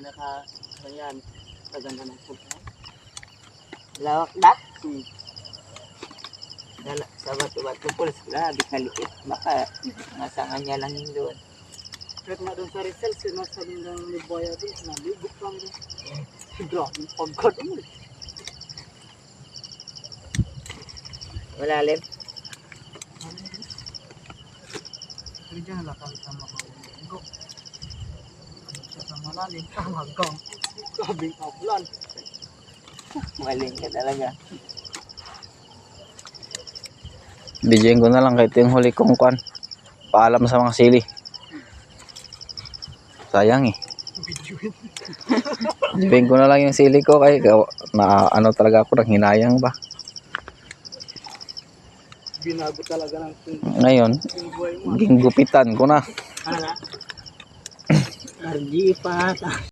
naka, ayan, kaganda ng puto. Lawak dak. Hmm. Dala, sa bato-bato pulis. Grabe kaliit. Baka nasanga niya lang yun doon. Kahit nga doon sa Rizal, sinasabi ng Liboya doon, nalibot lang doon. Grabe, pagkad mo. Malalim. Pero dyan nakakali sa mga ulo. Sa malalim, hanggang. Grabing kabulan. Maling ka talaga. Bigyan ko na lang kahit yung huli kong kwan. Paalam sa mga sili. Sayang eh. Bigyan ko na lang yung sili ko kay na ano talaga ako nang hinayang ba. Binago talaga ng Ngayon, ginggupitan ko na. Ano na? RG pa.